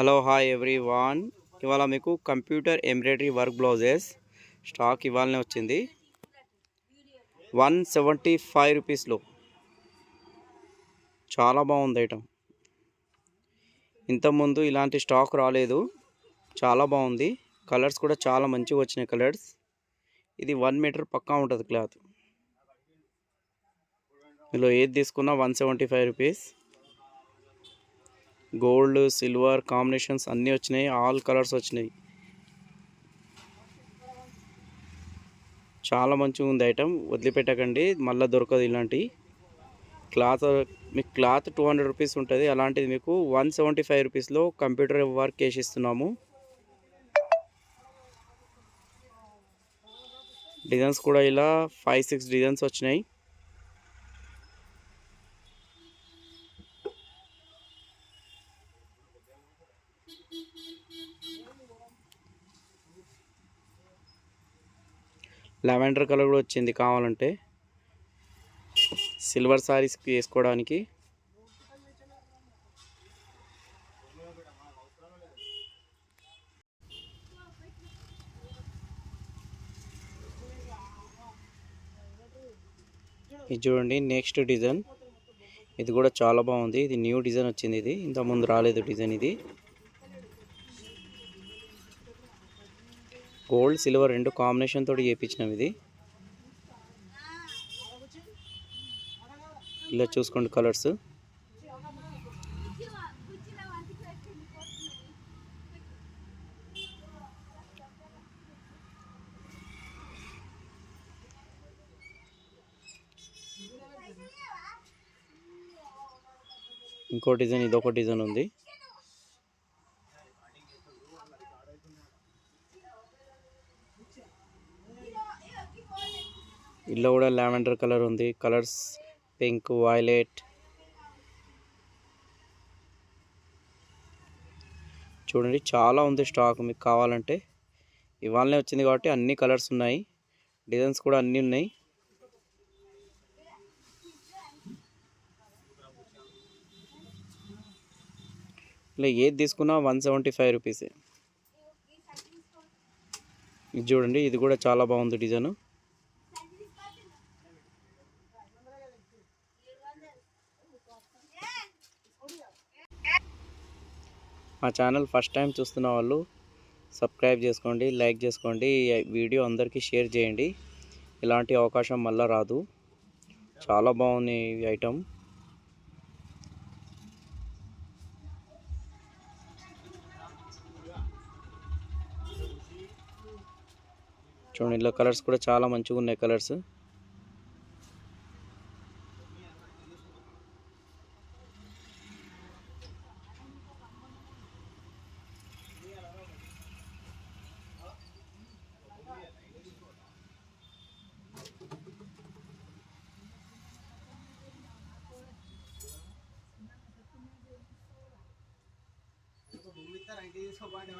Hello hi every van ఇవాళ మీకు computer embroidery work blouses stock ఇవాళనే వచ్చింది. వన్ సెవెంటీ ఫైవ్ రూపీస్లో. చాలా బాగుంది ఐటమ్. ఇంతకుముందు ఇలాంటి స్టాక్ రాలేదు. చాలా బాగుంది. కలర్స్ కూడా చాలా మంచిగా వచ్చినాయి కలర్స్. ఇది వన్ మీటర్ పక్కా ఉంటుంది క్లాత్. ఇందులో ఏది తీసుకున్నా one seventy five rupees. Gold silver combinations అన్నీ వచ్చినాయి. ఆల్ కలర్స్ వచ్చినాయి. చాలా మంచిగా ఉంది ఐటమ్. వదిలిపెట్టకండి. మళ్ళీ దొరకదు ఇలాంటివి క్లాత్ మీకు క్లాత్ టూ హండ్రెడ్ రూపీస్ ఉంటుంది. అలాంటిది మీకు వన్ సెవెంటీ ఫైవ్ రూపీస్లో కంప్యూటర్ వర్క్ వేసిస్తున్నాము డిజైన్స్ కూడా ఇలా ఫైవ్ సిక్స్ డిజైన్స్ వచ్చినాయి. లావెండర్ కలర్ కూడా వచ్చింది కావాలంటే. సిల్వర్ సారీస్ వేసుకోవడానికి. ఇది చూడండి నెక్స్ట్ డిజైన్ ఇది కూడా చాలా బాగుంది. ఇది న్యూ డిజైన్ వచ్చింది ఇది. ఇంత ముందు రాలేదు డిజైన్ ఇది. గోల్డ్ సిల్వర్ రెండు కాంబినేషన్ తోటి చేయించినాం ఇది. ఇలా చూసుకోండి కలర్స్. ఇంకో డిజైన్ ఇదొక డిజైన్ ఉంది. ఇందులో కూడా లావెండర్ కలర్ ఉంది. Colours pink violet. చూడండి చాలా ఉంది స్టాక్ మీకు కావాలంటే. ఇవాళనే వచ్చింది కాబట్టి అన్ని కలర్స్ ఉన్నాయి. డిజైన్స్ కూడా అన్నీ ఉన్నాయి. ఇలా ఏది తీసుకున్నా వన్ సెవెంటీ ఫైవ్ రూపీసే. ఇది చూడండి ఇది కూడా చాలా బాగుంది డిజైన్. మా ఛానల్ ఫస్ట్ టైం చూస్తున్న వాళ్ళు సబ్స్క్రైబ్ చేసుకోండి లైక్ చేసుకోండి వీడియో అందరికీ షేర్ చేయండి. ఇలాంటి అవకాశం మళ్ళీ రాదు. చాలా బాగుంది ఈ ఐటమ్. చూడండి ఇలా కలర్స్ కూడా చాలా మంచిగా ఉన్నాయి కలర్స్. सबास्ट